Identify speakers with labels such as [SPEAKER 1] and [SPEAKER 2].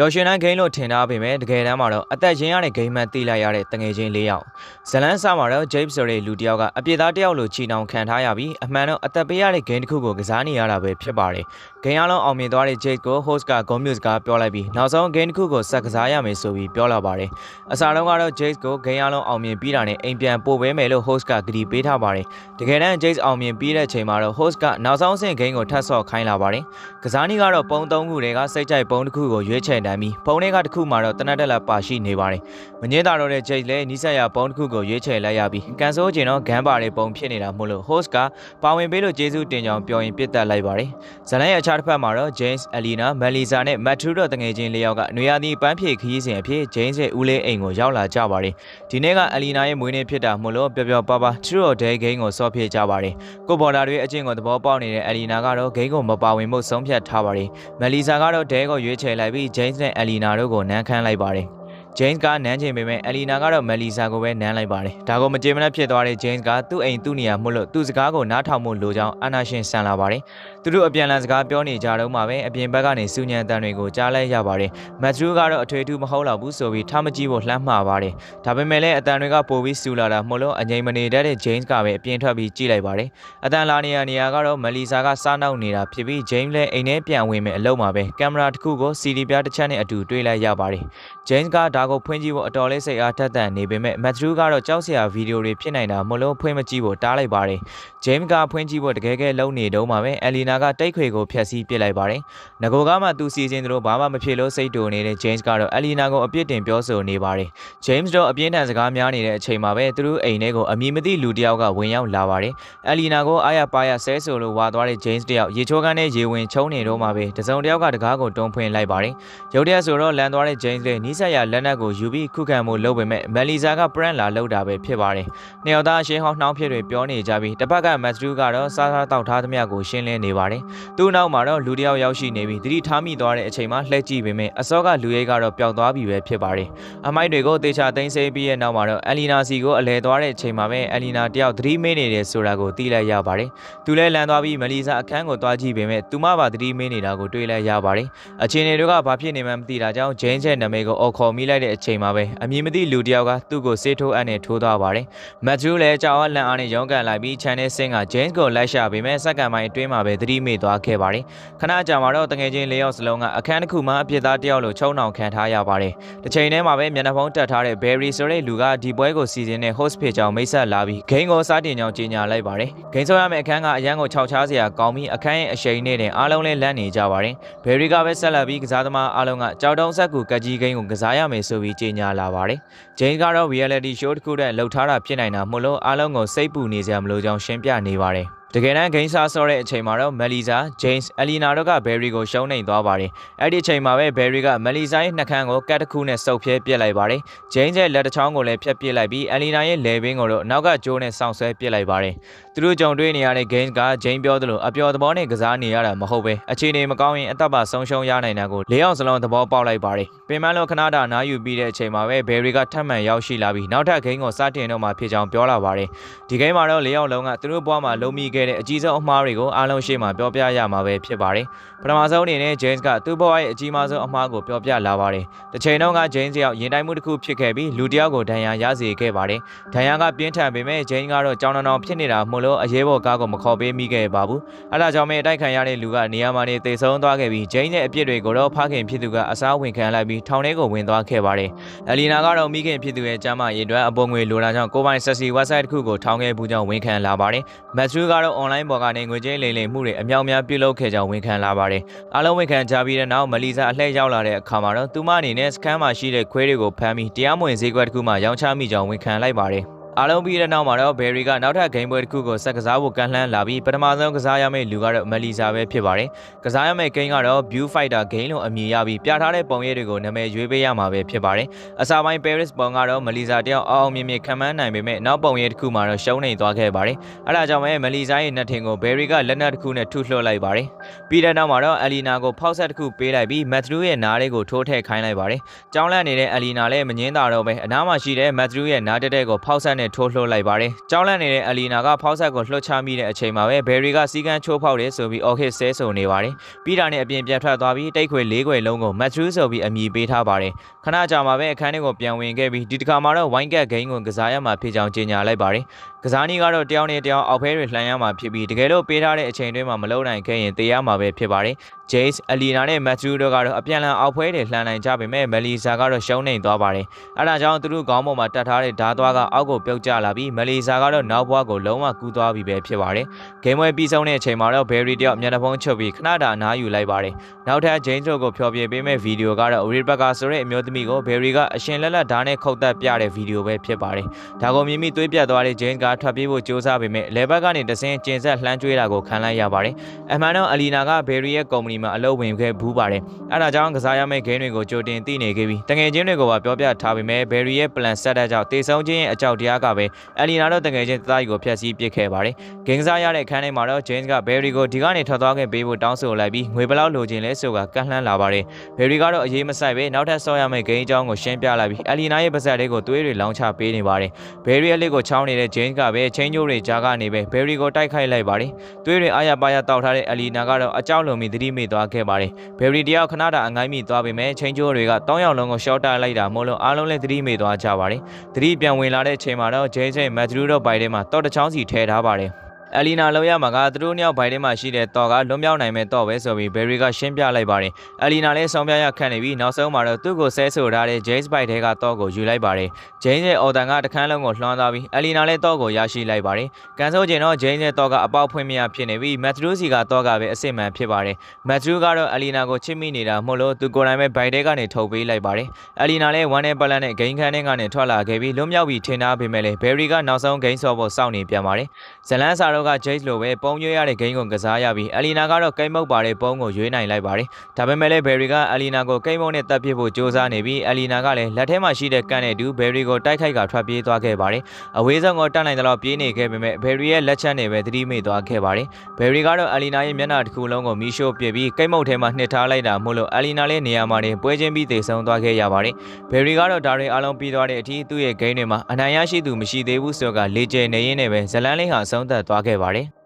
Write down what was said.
[SPEAKER 1] ပျော်ရွှင်တဲ့ဂိမ်းလို့ထင်ထားပေမဲ့တကယ်တမ်းမှာတော့အသက်ရင်းရတဲ့ဂိမ်းမှန်သိလိုက်ရတဲ့တငယ်ချင်း၄ယောက်ဇလန်းဆာမှာတော့ James ဆိုတဲ့လူတစ်ယောက်ကအပြစ်သားတစ်ယောက်လိုချီနှောင်ခံထားရပြီးအမှန်တော့အသက်ပေးရတဲ့ဂိမ်းတစ်ခုကိုကစားနေရတာပဲဖြစ်ပါတယ်ဂိမ်းအလုံးအောင်မြင်သွားတဲ့ James ကို host က Go Music ကပြောလိုက်ပြီးနောက်ဆုံးဂိမ်းတစ်ခုကိုဆက်ကစားရမယ်ဆိုပြီးပြောလာပါတယ်အစားတုန်းကတော့ James ကိုဂိမ်းအလုံးအောင်မြင်ပြီးတာနဲ့အိမ်ပြန်ပို့ပေးမယ်လို့ host ကကတိပေးထားပါတယ်တကယ်တမ်း James အောင်မြင်ပြီးတဲ့အချိန်မှာတော့ host ကနောက်ဆုံးအဆင့်ဂိမ်းကိုထပ်ဆော့ခိုင်းလာပါတယ်ကစားနည်းကတော့ပုံသုံးခုတွေကစိတ်ကြိုက်ပုံတစ်ခုကိုရွေးချယ်တမ်းပြီးပုံတွေကတစ်ခုမှာတော့တနက်တက်လက်ပါရှိနေပါတယ်မငင်းတာတော့တဲ့ Jake လည်းနီးစပ်ရပုံတစ်ခုကိုရွေးချယ်လိုက်ရပြီးကန်ဆိုးကျင်တော့ဂန်းပါတဲ့ပုံဖြစ်နေတာမို့လို့ host ကပါဝင်ပေးလို့ကျေးဇူးတင်ကြောင်းပြောရင်ပြစ်တက်လိုက်ပါတယ်ဇလန်ရဲ့အခြားတစ်ဖက်မှာတော့ James, Elena, Melissa နဲ့ Matthew တို့တငယ်ချင်းလေးယောက်ကနွေရာသီပန်းဖြေခရီးစဉ်အဖြစ် James ရဲ့ဦးလေးအိမ်ကိုရောက်လာကြပါတယ်ဒီနေ့က Elena ရဲ့မွေးနေ့ဖြစ်တာမို့လို့ပျော်ပျော်ပါးပါး True or Dare game ကိုဆော့ဖြေကြပါတယ်ကိုဘော်ဒါတွေအချင်းကိုသဘောပေါက်နေတဲ့ Elena ကတော့ game ကိုမပါဝင်ဖို့ဆုံးဖြတ်ထားပါတယ်။ Melissa ကတော့ Dare ကိုရွေးချယ်လိုက်ပြီး James နဲ့ Elena တို့ကိုနန်းခမ်းလိုက်ပါတယ်။ James ကနန်းချင်ပေမဲ့ Elena ကတော့ Melissa ကိုပဲနန်းလိုက်ပါတယ်။ဒါကိုမကြေမနက်ဖြစ်သွားတဲ့ James ကသူ့အိမ်သူ့နေရာမှုလို့သူ့စကားကိုနားထောင်မှုလိုကြောင်းအာနာရှင်ဆန်လာပါတယ်။သူတို့အပြန်အလှန်စကားပြောနေကြတော့မှပဲအပြင်ဘက်ကနေစူညံတန်တွေကိုကြားလိုက်ရပါတယ်။ Matthew ကတော့အထွေထူးမဟုတ်တော့ဘူးဆိုပြီးထားမကြည့်ဖို့လှမ်းမှာပါတယ်။ဒါပေမဲ့လည်းအတန်တွေကပိုပြီးစူလာတာမို့လို့အငိမ်မနေတတ်တဲ့ James ကပဲအပြင်ထွက်ပြီးကြည့်လိုက်ပါတယ်။အတန်လာနေရနေရကတော့ Melissa ကစားနောက်နေတာဖြစ်ပြီး James လည်းအိမ်ထဲပြန်ဝင်မယ်အလုံးမှာပဲကင်မရာတစ်ခုကို CD ပြားတစ်ချက်နဲ့အတူတွေ့လိုက်ရပါတယ်။ James ကဒါကိုဖွင့်ကြည့်ဖို့အတော်လေးစိတ်အားထက်သန်နေပေမဲ့ Matthew ကတော့ကြောက်စရာဗီဒီယိုတွေဖြစ်နိုင်တာမလို့ဖွင့်မကြည့်ဖို့တားလိုက်ပါတယ်။ James ကဖွင့်ကြည့်ဖို့တကယ်ကဲလုံနေတုန်းမှာပဲ Elena ကတိတ်ခွေကိုဖျက်ဆီးပစ်လိုက်ပါတယ်။ငကိုကမှသူစီစဉ်သလိုဘာမှမဖြစ်လို့စိတ်တူနေတဲ့ James ကတော့ Elena ကိုအပြစ်တင်ပြောဆိုနေပါတယ်။ James တို့အပြင်းထန်စကားများနေတဲ့အချိန်မှာပဲသူတို့အိမ်ထဲကိုအမည်မသိလူတစ်ယောက်ကဝင်ရောက်လာပါတယ်။ Elena ကိုအားရပါရဆဲဆိုလိုဝါသွားတဲ့ James တယောက်ရေချိုးကန်းနဲ့ရေဝင်ချုံနေတော့မှပဲတစုံတစ်ယောက်ကတကားကိုတွန်းဖွင့်လိုက်ပါတယ်။ရုတ်တရက်ဆိုတော့လန်သွားတဲ့ James လည်းနီးစပ်ရလက်နက်ကိုယူပြီးခုခံမှုလုပ်ပေမဲ့ Melissa က prank လာလုပ်တာပဲဖြစ်ပါတယ်။နှစ်ယောက်သားအရှင်းဟောင်းနှောင်းဖြစ်တွေပြောနေကြပြီးတစ်ဖက်က Matthew ကတော့စားစားတောက်ထားသမျှကိုရှင်းလင်းနေပါတယ်။သူ့နောက်မှာတော့လူတစ်ယောက်ရောက်ရှိနေပြီးတတိထားမိသွားတဲ့အချိန်မှာလှည့်ကြည့်ပေမဲ့အစောကလူရိတ်ကတော့ပျောက်သွားပြီပဲဖြစ်ပါတယ်။အမိုက်တွေကိုတေချာသိမ်းဆည်းပြီးရဲ့နောက်မှာတော့ Elena စီကိုအလဲသွားတဲ့အချိန်မှာပဲ Elena တယောက်သတိမေးနေတယ်ဆိုတာကိုသိလိုက်ရပါတယ်။သူလည်းလန်သွားပြီး Melissa အခန်းကိုသွားကြည့်ပေမဲ့သူမပါသတိမေးနေတာကိုတွေ့လိုက်ရပါတယ်။အခြေအနေတွေကဘာဖြစ်နေမှန်းမသိတာကြောင့် Jane ရဲ့နာမည်ကိုအော်ခေါ်မိလိုက်တဲ့အချိန်မှာပဲအမည်မသိလူတစ်ယောက်ကသူ့ကိုစေးထိုးအပ်နဲ့ထိုးသွားပါတယ်။ Matthew လည်းကြောက်အားလန့်အားနဲ့ရုန်းကန်လိုက်ပြီး Channel Sing က James ကိုလိုက်ရှာပေမဲ့စက္ကန့်ပိုင်းအတွင်းမှာပဲသတိမေ့သွားခဲ့ပါတယ်။ခဏကြာမှာတော့တငယ်ချင်း၄ယောက်စလုံးကအခန်းတစ်ခုမှာအပြစ်သားတစ်ယောက်လိုချုံနှောင်ခံထားရပါတယ်။တစ်ချိန်တည်းမှာပဲမျက်နှာဖုံးတက်ထားတဲ့ Barry ဆိုတဲ့လူကဒီပွဲကိုစီစဉ်တဲ့ host ဖြစ်ကြောင်းမိတ်ဆက်လာပြီးဂိမ်းကိုစတင်ကြောင်းကြေညာလိုက်ပါတယ်။ဂိမ်းဆိုရမယ့်အခန်းကအရန်ကိုခြောက်ချားစရာကောင်းပြီးအခန်းရဲ့အရှိန်နဲ့တင်အားလုံးလည်းလန့်နေကြပါတယ်။ Barry ကပဲဆက်လက်ပြီးကစားသမားအားလုံးကကြောက်တုံးဆက်ကူကက်ကြီးဂိမ်းကိုကစားရမယ်ဆိုပြီးကြေညာလာပါတယ်။ James ကတော့ reality show တစ်ခုတည်းလှုပ်ထားတာဖြစ်နိုင်တာမို့လို့အားလုံးကိုစိတ်ပူနေစရာမလိုကြောင်းရှင်းပြနေပါတယ် တကယ်တမ်းဂိမ်းစားဆော့တဲ့အချိန်မှာတော့ Melissa, James, Elena တို့က Barry ကိုရှုံးနိမ့်သွားပါတယ်။အဲ့ဒီအချိန်မှာပဲ Barry က Melissa ရဲ့နှာခမ်းကိုကတ်တစ်ခုနဲ့စုပ်ဖြဲပစ်လိုက်ပါတယ်။ James ရဲ့လက်တစ်ချောင်းကိုလည်းဖျက်ပစ်လိုက်ပြီး Elena ရဲ့လယ်ပင်းကိုတော့နောက်ကကြိုးနဲ့ဆောင်းဆွဲပစ်လိုက်ပါတယ်။သူတို့ကြုံတွေ့နေရတဲ့ Games က James ပြောသလိုအပျော်သဘောနဲ့ကစားနေရတာမဟုတ်ပဲအခြေအနေမကောင်းရင်အသက်ပါဆုံးရှုံးရနိုင်တာကိုလေးအောင်စလုံးသဘောပေါက်လိုက်ပါတယ်။ပင်မလို့ခဏတာနားယူပြီးတဲ့အချိန်မှာပဲ Barry ကထပ်မံရောက်ရှိလာပြီးနောက်ထပ် Game ကိုစတင်တော့မှဖြစ်ကြောင်းပြောလာပါတယ်။ဒီ Game မှာတော့လေးအောင်လုံးကသူတို့ဘွားမှာလုံမိခဲ့တဲ့အကြီးဆုံးအမှားတွေကိုအားလုံးရှေ့မှာပြောပြရမှာပဲဖြစ်ပါတယ်။ပထမဆုံးအနေနဲ့ James ကသူ့ဘဝရဲ့အကြီးမားဆုံးအမှားကိုပြောပြလာပါတယ်။တစ်ချိန်တုန်းက James ရောက်ရင်တိုင်မှုတစ်ခုဖြစ်ခဲ့ပြီးလူတစ်ယောက်ကိုဒဏ်ရာရစေခဲ့ပါတယ်။ဒဏ်ရာကပြင်းထန်ပေမဲ့ James ကတော့ကြောင်တောင်ဖြစ်နေတာမို့လို့အရေးပေါ်ကားကိုမခေါ်ပေးမိခဲ့ပါဘူး။အဲဒါကြောင့်ပဲအတိုက်ခံရတဲ့လူကနေရာမှာနေသေဆုံးသွားခဲ့ပြီး James ရဲ့အပြစ်တွေကိုတော့ဖခင်ဖြစ်သူကအစားဝင်ခံလိုက်ပြီးထောင်ထဲကိုဝင်သွားခဲ့ပါတယ်။ Elena ကတော့မိခင်ဖြစ်သူရဲ့ကျမ်းမာရေးအတွက်အပေါ်ငွေလိုတာကြောင့်ကိုပိုင် sexy website တစ်ခုကိုထောင်ခဲ့ဘူးကြောင်းဝန်ခံလာပါတယ်။ Matthew ကတော့ online ပေါ်ကနေငွေကြေးလိမ်လည်မှုတွေအမြောက်များပြုလုပ်ခဲ့ကြောင်းဝန်ခံလာပါတယ်။အားလုံးဝန်ခံကြပြီးတဲ့နောက်မလီဇာအလှည့်ရောက်လာတဲ့အခါမှာတော့သူမအနေနဲ့စကန်မှာရှိတဲ့ခွေးတွေကိုဖမ်းပြီးတရားမဝင်ဈေးကွက်တစ်ခုမှရောင်းချမိကြောင်းဝန်ခံလိုက်ပါတယ်။ အားလုံးပြီးတဲ့နောက်မှာတော့ Berry ကနောက်ထပ်ဂိမ်းပွဲတစ်ခုကိုဆက်ကစားဖို့ကမ်းလှမ်းလာပြီးပထမဆုံးကစားရမယ့်လူကတော့ Melissa ပဲဖြစ်ပါတယ်။ကစားရမယ့်ဂိမ်းကတော့ View Fighter ဂိမ်းလို့အမည်ရပြီးပြထားတဲ့ပုံရိပ်တွေကိုနာမည်ရွေးပေးရမှာပဲဖြစ်ပါတယ်။အစာပိုင်း Paris ပုံကတော့ Melissa တယောက်အောင်အောင်မြင်မြင်ခံမှန်းနိုင်ပေမဲ့နောက်ပုံရိပ်တစ်ခုမှာတော့ရှုံးနေသွားခဲ့ပါတယ်။အဲဒါကြောင့်ပဲ Melissa ရဲ့နှက်ထင်ကို Berry ကလက်နက်တစ်ခုနဲ့ထုလွှတ်လိုက်ပါတယ်။ပြီးတဲ့နောက်မှာတော့ Elena ကိုဖောက်ဆက်တစ်ခုပေးလိုက်ပြီး Matthew ရဲ့နားလေးကိုထိုးထည့်ခိုင်းလိုက်ပါတယ်။ကြောင်းလန့်နေတဲ့ Elena လည်းမငင်းတာတော့ပဲအနားမှာရှိတဲ့ Matthew ရဲ့နားတက်တဲ့ကိုဖောက်ဆက်နဲ့နဲ့ထိုးလှုပ်လိုက်ပါတယ်။ကြောင်းလန့်နေတဲ့အလီနာကဖောက်ဆက်ကိုလှုပ်ချမိတဲ့အချိန်မှာပဲဘယ်ရီကစီကန်းချိုးဖောက်တယ်ဆိုပြီးအော်ဟစ်ဆဲဆိုနေပါတယ်။ပြီးတာနဲ့အပြင်ပြန်ထွက်သွားပြီးတိတ်ခွေလေးခွေလုံးကိုမက်ထရူးဆိုပြီးအမည်ပေးထားပါတယ်။ခဏကြာမှပဲအခန်းထဲကိုပြန်ဝင်ခဲ့ပြီးဒီတစ်ခါမှာတော့ဝိုင်းကက်ဂိမ်းကိုကစားရမှာဖြစ်ကြောင်းကြေညာလိုက်ပါတယ်။ကစားနည်းကတော့တယောက်နဲ့တယောက်အောက်ဖဲတွေလှန်ရမှာဖြစ်ပြီးတကယ်လို့ပေးထားတဲ့အချိန်တွင်းမှာမလုံနိုင်ခဲ့ရင်တေးရမှာပဲဖြစ်ပါတယ်။ Jace, Alina နဲ့ Matthew တို့ကတော့အပြန်အလှန်အောက်ဖွဲတွေလှန်နိုင်ကြပေမဲ့ Melissa ကတော့ရှုံးနေသွားပါတယ်။အဲဒါကြောင့်သူတို့ခေါင်းပေါ်မှာတက်ထားတဲ့ဓာတ်သွားကအောက်ကိုပြုတ်ကျလာပြီး Melissa ကတော့နောက်ဘွားကိုလုံးဝကူးသွားပြီပဲဖြစ်ပါတယ်။ Game ဝဲပြီးဆုံးတဲ့အချိန်မှာတော့ Barry တယောက်မျက်နှာဖုံးချုပ်ပြီးခဏတာအနားယူလိုက်ပါတယ်။နောက်ထပ် James တို့ကိုဖျော်ဖြေပေးမဲ့ဗီဒီယိုကတော့ Rebecca ဆိုတဲ့အမျိုးသမီးကို Barry ကအရှင်လက်လက်ဓာတ်နဲ့ခုတ်သက်ပြတဲ့ဗီဒီယိုပဲဖြစ်ပါတယ်။ဒါကိုမြင်မိသွေးပြတ်သွားတဲ့ James ကထွက်ပြေးဖို့ကြိုးစားပေမဲ့လေဘက်ကနေတဆင်းကျင်ဆက်လှမ်းကျွေးတာကိုခံလိုက်ရပါတယ်။အမှန်တော့ Alina က Barry ရဲ့ကုမ္ပဏီမှာအလုပ်ဝင်ခဲ့ဘူးပါတယ်။အဲဒါကြောင့်ကစားရမယ့် game တွေကိုကြိုတင်သိနေခဲ့ပြီးတငယ်ချင်းတွေကိုပါပြောပြထားပေမဲ့ Barry ရဲ့ plan set တဲ့ကြောင့်တေဆုံးခြင်းရဲ့အကြောက်တရားကပဲ Alina တို့တငယ်ချင်းတသားကြီးကိုဖျက်ဆီးပစ်ခဲ့ပါတယ်။ game ကစားရတဲ့အခန်းထဲမှာတော့ James က Barry ကိုဒီကနေထွက်သွားခဲ့ပေးဖို့တောင်းဆိုလိုက်ပြီးငွေဘယ်လောက်လိုချင်လဲဆိုတာကန့်လှမ်းလာပါတယ်။ Barry ကတော့အရေးမဆိုင်ပဲနောက်ထပ်ဆော့ရမယ့် game အကြောင်းကိုရှင်းပြလိုက်ပြီး Alina ရဲ့ပါဇက်တွေကိုသွေးတွေလောင်းချပေးနေပါတယ်။ Barry ရဲ့လက်ကိုချောင်းနေတဲ့ James ကပဲချင်းကျိုးတွေကြားကနေပဲ Barry ကိုတိုက်ခိုက်လိုက်ပါတယ်။သွေးတွေအားရပါရတောက်ထားတဲ့ Alina ကတော့အကြောက်လုံပြီးသတိမေ့သွားခဲ့ပါတယ်။ Barry တယောက်ခဏတာအငိုင်းမိသွားပေမဲ့ချင်းကျိုးတွေကတောင်းယောက်လုံးကိုရှော့တာလိုက်တာမို့လို့အားလုံးလည်းသတိမေ့သွားကြပါတယ်။သတိပြန်ဝင်လာတဲ့အချိန်မှာတော့ James နဲ့ Matthew တို့ဘိုင်ထဲမှာတော့တချောင်းစီထည့်ထားပါတယ်။ အလီနာလောက်ရမှာကသူတို့နှစ်ယောက်ဘိုင်ထဲမှာရှိတဲ့တော့ကလွန်မြောက်နိုင်မဲ့တော့ပဲဆိုပြီးဘယ်ရီကရှင်းပြလိုက်ပါတယ်။အလီနာလည်းဆောင်ပြရခန့်နေပြီးနောက်ဆုံးမှာတော့သူ့ကိုဆဲဆိုထားတဲ့ James ဘိုက်ထဲကတော့ကိုယူလိုက်ပါတယ်။ James ရဲ့အော်တန်ကတခန်းလုံးကိုလွှမ်းသွားပြီးအလီနာလည်းတော့ကိုရရှိလိုက်ပါတယ်။ကန်ဆိုကျင်တော့ James ရဲ့တော့ကအပေါက်ဖွင့်မရဖြစ်နေပြီး Matthew စီကတော့ကပဲအစ်စ်မှန်ဖြစ်ပါတယ်။ Matthew ကတော့အလီနာကိုချစ်မိနေတာမို့လို့သူကိုယ်တိုင်ပဲဘိုင်ထဲကနေထုတ်ပေးလိုက်ပါတယ်။အလီနာလည်းဝမ်းနဲ့ပလန်နဲ့ဂိမ်းခန်းထဲကနေထွက်လာခဲ့ပြီးလွန်မြောက်ပြီးထင်ထားပေမဲ့လည်းဘယ်ရီကနောက်ဆုံးဂိမ်းဆော့ဖို့စောင့်နေပြန်ပါတယ်။ဇလန်စာတော့က James လိုပဲပုံရွေးရတဲ့ဂိမ်းကိုကစားရပြီးအလီနာကတော့ကိတ်မုတ်ပါတဲ့ပုံကိုရွေးနိုင်လိုက်ပါတယ်။ဒါပေမဲ့လည်းဘယ်ရီကအလီနာကိုကိတ်မုတ်နဲ့တပ်ပစ်ဖို့ကြိုးစားနေပြီးအလီနာကလည်းလက်ထဲမှာရှိတဲ့ကန်နဲ့တူဘယ်ရီကိုတိုက်ခိုက်ကထွက်ပြေးသွားခဲ့ပါတယ်။အဝေးဆုံးကိုတတ်နိုင်တဲ့လောက်ပြေးနေခဲ့ပေမဲ့ဘယ်ရီရဲ့လက်ချက်နဲ့ပဲသတိမေ့သွားခဲ့ပါတယ်။ဘယ်ရီကတော့အလီနာရဲ့မျက်နှာတစ်ခုလုံးကိုမီးရှို့ပစ်ပြီးကိတ်မုတ်ထဲမှာနှစ်ထားလိုက်တာမို့လို့အလီနာလည်းနေရာမှာနေပွဲချင်းပြီးသေဆုံးသွားခဲ့ရပါတယ်။ဘယ်ရီကတော့ဒါတွေအားလုံးပြီးသွားတဲ့အထိသူ့ရဲ့ဂိမ်းတွေမှာအနိုင်ရရှိသူမရှိသေးဘူးဆိုတော့ကလေကျယ်နေရင်းနဲ့ပဲဇလန်းလေးဟာဆုံးသက်သွားခဲ့ပါတယ်။